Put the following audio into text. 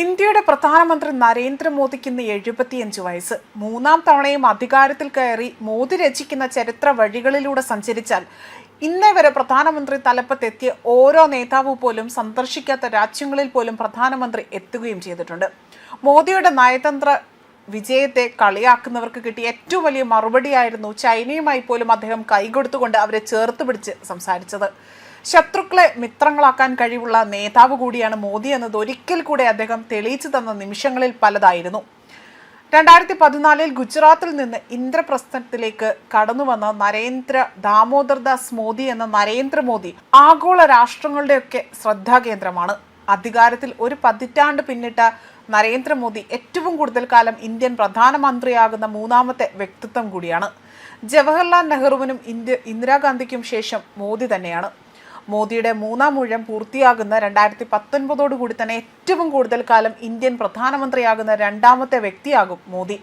ഇന്ത്യയുടെ പ്രധാനമന്ത്രി നരേന്ദ്രമോദിക്ക് ഇന്ന് എഴുപത്തിയഞ്ച് വയസ്സ്. മൂന്നാം തവണയും അധികാരത്തിൽ കയറി മോദി രചിക്കുന്ന ചരിത്ര വഴികളിലൂടെ സഞ്ചരിച്ചാൽ ഇന്നേ വരെ പ്രധാനമന്ത്രി തലപ്പത്തെത്തിയ ഓരോ നേതാവ് പോലും സന്ദർശിക്കാത്ത രാജ്യങ്ങളിൽ പോലും പ്രധാനമന്ത്രി എത്തുകയും ചെയ്തിട്ടുണ്ട്. മോദിയുടെ നയതന്ത്ര വിജയത്തെ കളിയാക്കുന്നവർക്ക് കിട്ടിയ ഏറ്റവും വലിയ മറുപടിയായിരുന്നു ചൈനയുമായി പോലും അദ്ദേഹം കൈകൊടുത്തുകൊണ്ട് അവരെ ചേർത്ത് പിടിച്ച് സംസാരിച്ചത്. ശത്രുക്കളെ മിത്രങ്ങളാക്കാൻ കഴിവുള്ള നേതാവ് കൂടിയാണ് മോദി എന്നത് ഒരിക്കൽ കൂടെ അദ്ദേഹം തെളിയിച്ചു തന്ന നിമിഷങ്ങളിൽ പലതായിരുന്നു. രണ്ടായിരത്തി പതിനാലിൽ ഗുജറാത്തിൽ നിന്ന് ഇന്ദ്രപ്രസ്ഥത്തിലേക്ക് കടന്നു വന്ന നരേന്ദ്ര ദാമോദർ ദാസ് മോദി എന്ന നരേന്ദ്രമോദി ആഗോള രാഷ്ട്രങ്ങളുടെയൊക്കെ ശ്രദ്ധാകേന്ദ്രമാണ് അധികാരത്തിൽ ഒരു പതിറ്റാണ്ട് പിന്നിട്ട നരേന്ദ്രമോദി ഏറ്റവും കൂടുതൽ കാലം ഇന്ത്യൻ പ്രധാനമന്ത്രിയാകുന്ന മൂന്നാമത്തെ വ്യക്തിത്വം കൂടിയാണ്. ജവഹർലാൽ നെഹ്റുവിനും ഇന്ത്യ ഇന്ദിരാഗാന്ധിക്കും ശേഷം മോദി തന്നെയാണ്. മോദിയുടെ മൂന്നാം ഊഴം പൂർത്തിയാകുന്ന രണ്ടായിരത്തി പത്തൊൻപതോടുകൂടി തന്നെ ഏറ്റവും കൂടുതൽ കാലം ഇന്ത്യൻ പ്രധാനമന്ത്രിയാകുന്ന രണ്ടാമത്തെ വ്യക്തിയാകും മോദി.